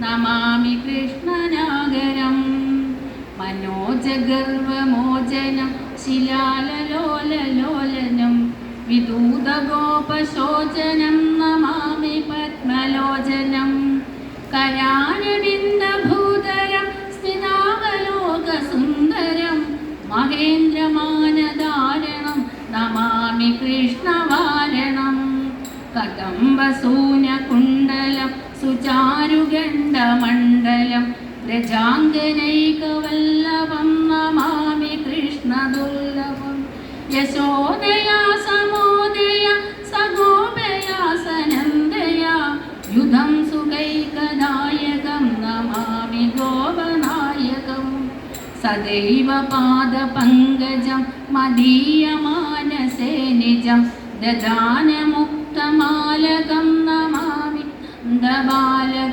Namami കൃഷ്ണനാഗരം. മനോജഗർവമോചനം ശിലാലലോലലോലനം വിദൂതഗോപശോചനം Namami പത്മലോചനം. കരാരവിന്ദഭൂതരം സ്ഥിതാവലോകസുന്ദരം മഹേന്ദ്രമാനധാരണം Namami കൃഷ്ണവാരണം. കദംബസൂനകുണ്ടലം സുചാരുഗണ്ഡമണ്ഡലം രജാങ്കനൈകവല്ലഭം Namami കൃഷ്ണദുർലഭം. യശോദയാ സമോദയ സഗോപയാ സനന്ദയാ യുധം സുഖൈകദായകം Namami ഗോപനായകം. സദൈവ പാദപങ്കജം മദീയമാനസേ നിജം ദദാനമുക്തമാലകം ചന്ദ്രബാലക